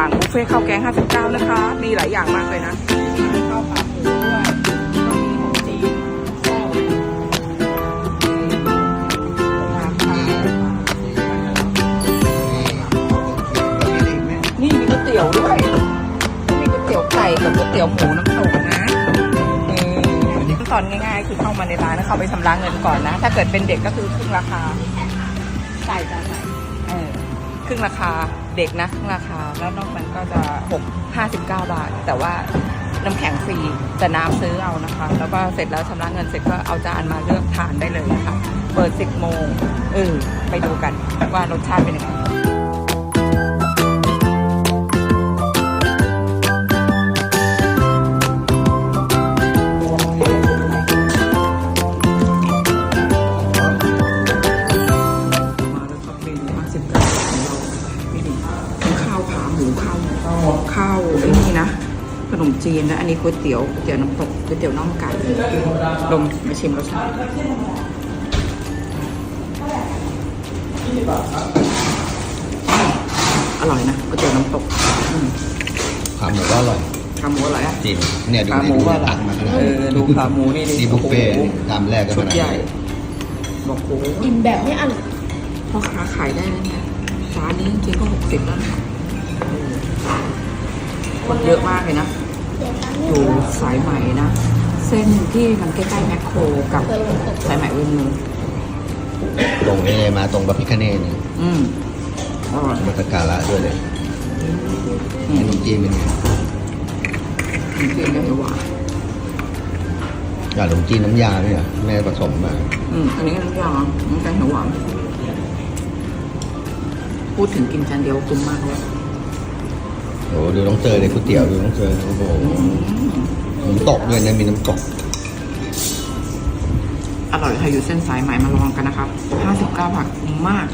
อย่างบุฟเฟ่ต์ข้าวแกง 59 นะคะ มีหลายอย่างมากเลยนะข้าวขาหมูด้วยก็มีของจีนข้าวราคานี่มีก๋วยเตี๋ยวด้วยมีก๋วยเตี๋ยวไก่กับก๋วยเตี๋ยวหมูน้ำตกนะเออขั้นตอนง่ายๆ คือเข้ามาในร้านแล้วเข้าไปชำระเงินก่อนนะ ถ้าเกิดเป็นเด็กก็คือครึ่งราคาใส่จ้ะใส่เออ รึ่งราคาเด็กนะครึ่งราคา แล้วนอกนั้นก็จะ6 59 บาท แต่ว่าน้ำแข็งฟรีแต่น้ำซื้อเอานะคะ แล้วก็เสร็จแล้วชำระเงินเสร็จก็เอาจานมาเลือกทานได้เลยนะคะ เปิด 10 โมงเออไปดูกันว่ารสชาติเป็นยังไง มูข้าวข้าวไอ้นี่นะขนมจีนนะอันนี้ก๋วยเตี๋ยวก๋วยเตี๋ยวน้ำตกก๋วยเตี๋ยวน่องไก่ลงมาชิมรสชาติอร่อยนะก๋วยเตี๋ยวน้ำตกอืมขาหมูก็อร่อยขาหมูอร่อยอะจริงเนี่ยดูขาหมูดูว่าอร่อตัยกมาขนาดเออดูขาหมูนี่ดิที่บุฟเฟ่ต์โอ้โหตามแรกก็ชุขดนาดใหญ่นั้นบอกโอ้โหกินแบบไม่อั้นพ่อค้าขายได้แล้วเนี่ยร้านนี้จริงๆก็หกสิบแล้วนะเออ คนเยอะมากเลยนะ อยู่สายใหม่นะ เส้นที่มันใกล้ๆแมคโครกับสายใหม่เวนูตรงนี้เลยมาตรงบะพิคเน่เนี่ยอืมอร่อยมาสกการะด้วยเลยอืขมนมจีนเป็นไงจริงๆก็หวานกับขนมจีนน้ำยาด้วยเหรอแม่ผสมมาอืมอันนี้ก็น้ำยาน้ำแกงเขียวหวานพูดถึงกินจานเดียวคุ้มมากเลย โอ้โหดูน้องเจอเลยก๋วยเตี๋ยวดูน้องเจอโอ้โหอืมน้ำตกด้วยนะมีน้ำตกอร่อยค่ะอยู่เส้นสายไหมมาลองกันนะครับ 59บาทมมาก